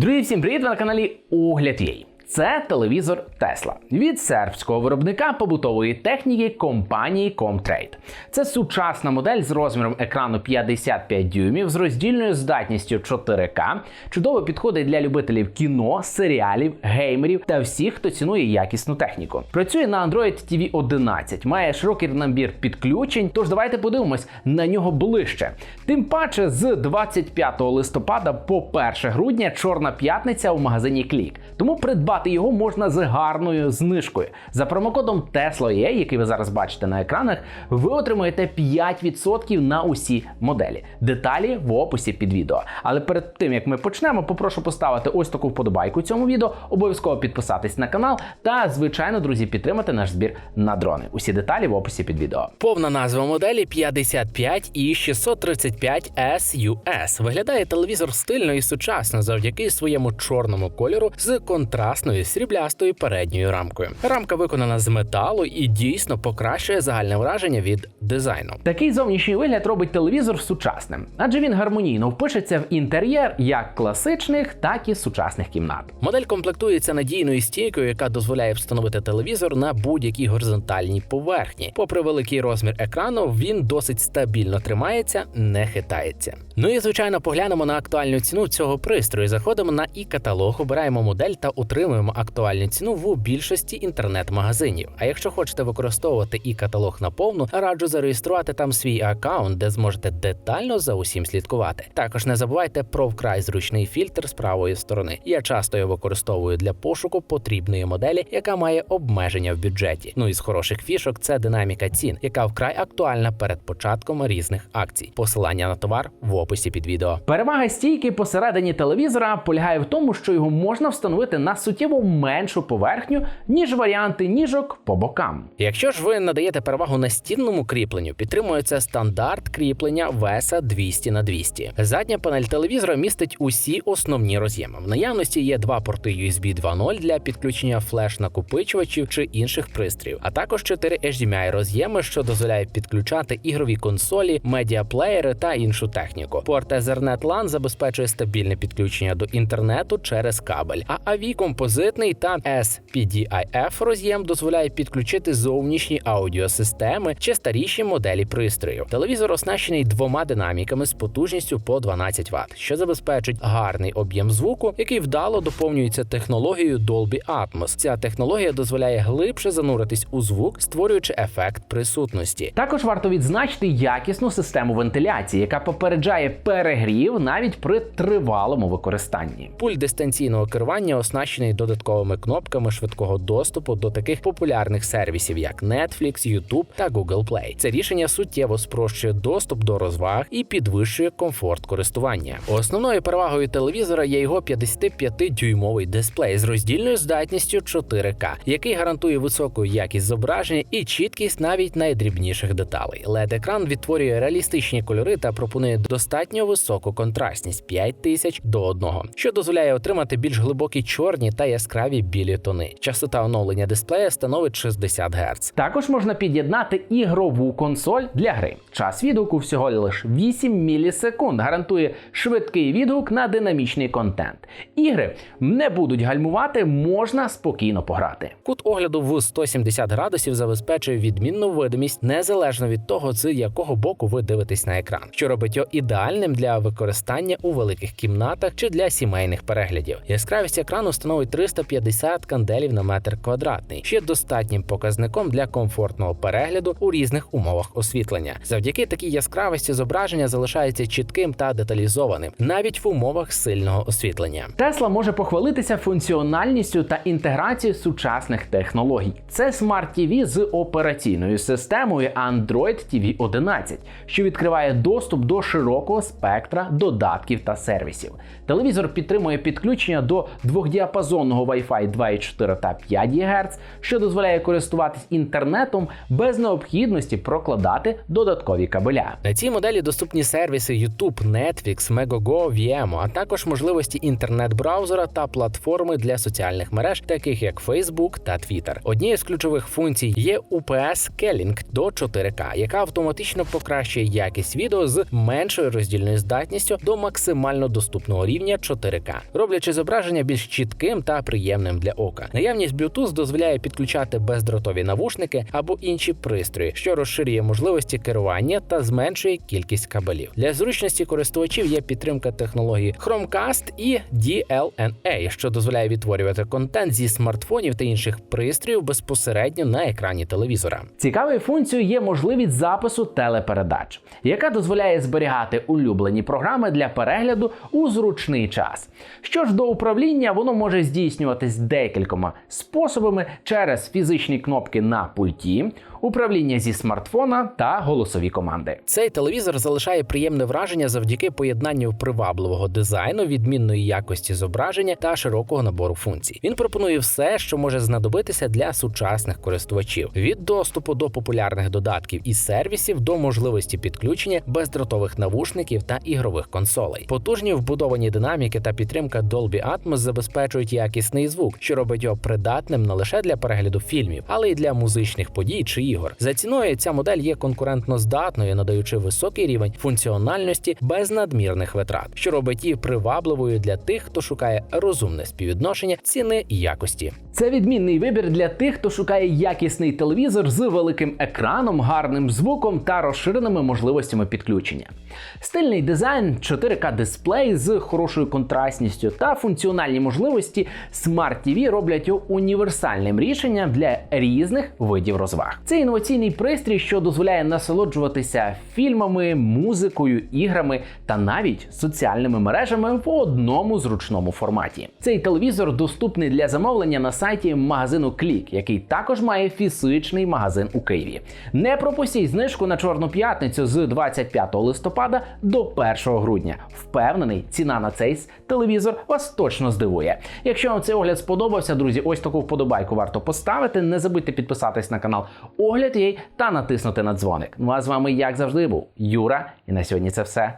Друзі, всім привіт! Ви на каналі Огляд Єй. Це телевізор Tesla від сербського виробника побутової техніки компанії Comtrade. Це сучасна модель з розміром екрану 55 дюймів з роздільною здатністю 4К. Чудово підходить для любителів кіно, серіалів, геймерів та всіх, хто цінує якісну техніку. Працює на Android TV 11, має широкий набір підключень. Тож давайте подивимось на нього ближче. Тим паче, з 25 листопада по 1 грудня чорна п'ятниця у магазині Клік. Тому придбати його можна з гарною знижкою. За промокодом TESLA.UA, який ви зараз бачите на екранах, ви отримуєте 5% на усі моделі. Деталі в описі під відео. Але перед тим як ми почнемо, попрошу поставити ось таку вподобайку цьому відео, обов'язково підписатись на канал та, звичайно, друзі, підтримати наш збір на дрони. Усі деталі в описі під відео. Повна назва моделі 55 і 635 SUS. Виглядає телевізор стильно і сучасно завдяки своєму чорному кольору з контрастною сріблястою передньою рамкою. Рамка виконана з металу і дійсно покращує загальне враження від дизайну. Такий зовнішній вигляд робить телевізор сучасним, адже він гармонійно впишеться в інтер'єр як класичних, так і сучасних кімнат. Модель комплектується надійною стійкою, яка дозволяє встановити телевізор на будь-якій горизонтальній поверхні. Попри великий розмір екрану, він досить стабільно тримається, не хитається. Ну і звичайно, поглянемо на актуальну ціну цього пристрою. Заходимо на і каталог, обираємо модель та отримуємо актуальну ціну в більшості інтернет-магазинів. А якщо хочете використовувати і каталог наповну, раджу зареєструвати там свій аккаунт, де зможете детально за усім слідкувати. Також не забувайте про вкрай зручний фільтр з правої сторони. Я часто його використовую для пошуку потрібної моделі, яка має обмеження в бюджеті. Ну і з хороших фішок це динаміка цін, яка вкрай актуальна перед початком різних акцій. Посилання на товар в описі під відео. Перевага стійки посередині телевізора полягає в тому, що його можна встановити на суттєво меншу поверхню, ніж варіанти ніжок по бокам. Якщо ж ви надаєте перевагу настінному кріпленню, підтримується стандарт кріплення VESA 200 на 200. Задня панель телевізора містить усі основні роз'єми. В наявності є два порти USB 2.0 для підключення флеш-накопичувачів чи інших пристроїв, а також 4 HDMI роз'єми, що дозволяє підключати ігрові консолі, медіаплеєри та іншу техніку. Порт Ethernet LAN забезпечує стабільне підключення до інтернету через кабель, а AV композитний та SPDIF роз'єм дозволяє підключити зовнішні аудіосистеми чи старіші моделі пристрою. Телевізор оснащений двома динаміками з потужністю по 12 Вт, що забезпечить гарний об'єм звуку, який вдало доповнюється технологією Dolby Atmos. Ця технологія дозволяє глибше зануритись у звук, створюючи ефект присутності. Також варто відзначити якісну систему вентиляції, яка попереджає перегрів навіть при тривалому використанні. Пульт дистанційного керування оснащений додатковими кнопками швидкого доступу до таких популярних сервісів, як Netflix, YouTube та Google Play. Це рішення суттєво спрощує доступ до розваг і підвищує комфорт користування. Основною перевагою телевізора є його 55-дюймовий дисплей з роздільною здатністю 4К, який гарантує високу якість зображення і чіткість навіть найдрібніших деталей. led екран відтворює реалістичні кольори та пропонує достатньо високу контрастність 5000 до 1, що дозволяє отримати більш глибокі чорні та яскраві білі тони. Частота оновлення дисплея становить 60 Гц. Також можна під'єднати ігрову консоль для гри. Час відгуку всього лише 8 мілісекунд. Гарантує швидкий відгук на динамічний контент. Ігри не будуть гальмувати, можна спокійно пограти. Кут огляду в 170 градусів забезпечує відмінну видимість незалежно від того, з якого боку ви дивитесь на екран, що робить його ідеальним для використання у великих кімнатах чи для сімейних переглядів. Яскравість екрану становить 350 канделів на метр квадратний, є достатнім показником для комфортного перегляду у різних умовах освітлення. Завдяки такій яскравості зображення залишається чітким та деталізованим, навіть в умовах сильного освітлення. Тесла може похвалитися функціональністю та інтеграцією сучасних технологій. Це смарт TV з операційною системою Android TV 11, що відкриває доступ до широкого спектра додатків та сервісів. Телевізор підтримує підключення до двохдіапазонного Wi-Fi 2,4 та 5 ГГц, що дозволяє користуватись інтернетом без необхідності прокладати додаткові кабеля. На цій моделі доступні сервіси YouTube, Netflix, Megogo, Vimeo, а також можливості інтернет-браузера та платформи для соціальних мереж, таких як Facebook та Twitter. Однією з ключових функцій є UPS Scaling до 4К, яка автоматично покращує якість відео з меншою роздільною здатністю до максимально доступного рівня 4К, роблячи зображення більш чітким та приємним для ока. Наявність Bluetooth дозволяє підключати бездротові навушники або інші пристрої, що розширює можливості керування та зменшує кількість кабелів. Для зручності користувачів є підтримка технології Chromecast і DLNA, що дозволяє відтворювати контент зі смартфонів та інших пристроїв безпосередньо на екрані телевізора. Цікавою функцією є можливість запису телепередач, яка дозволяє зберігати улюблені програми для перегляду у зручний час. Що ж до управління, воно може здійснюватись декількома способами через фізичні кнопки на пульті, управління зі смартфона та голосові команди. Цей телевізор залишає приємне враження завдяки поєднанню привабливого дизайну, відмінної якості зображення та широкого набору функцій. Він пропонує все, що може знадобитися для сучасних користувачів: від доступу до популярних додатків і сервісів до можливості підключення бездротових навушників та ігрових консолей. Потужні вбудовані динаміки та підтримка Dolby Atmos забезпечують якісний звук, що робить його придатним не лише для перегляду фільмів, але й для музичних подій чи ігор. За ціною ця модель є конкурентно здатною, надаючи високий рівень функціональності без надмірних витрат, що робить її привабливою для тих, хто шукає розумне співвідношення ціни і якості. Це відмінний вибір для тих, хто шукає якісний телевізор з великим екраном, гарним звуком та розширеними можливостями підключення. Стильний дизайн, 4К дисплей з хорошою контрастністю та функціональні можливості Smart TV роблять його універсальним рішенням для різних видів розваг. Це інноваційний пристрій, що дозволяє насолоджуватися фільмами, музикою, іграми та навіть соціальними мережами в одному зручному форматі. Цей телевізор доступний для замовлення на сайті магазину Клік, який також має фізичний магазин у Києві. Не пропустіть знижку на Чорну п'ятницю з 25 листопада до 1 грудня. Впевнений, ціна на цей телевізор вас точно здивує. Якщо вам цей огляд сподобався, друзі, ось таку вподобайку варто поставити. Не забудьте підписатись на канал Огляд її та натиснути на дзвоник. Ну а з вами, як завжди, був Юра, і на сьогодні це все.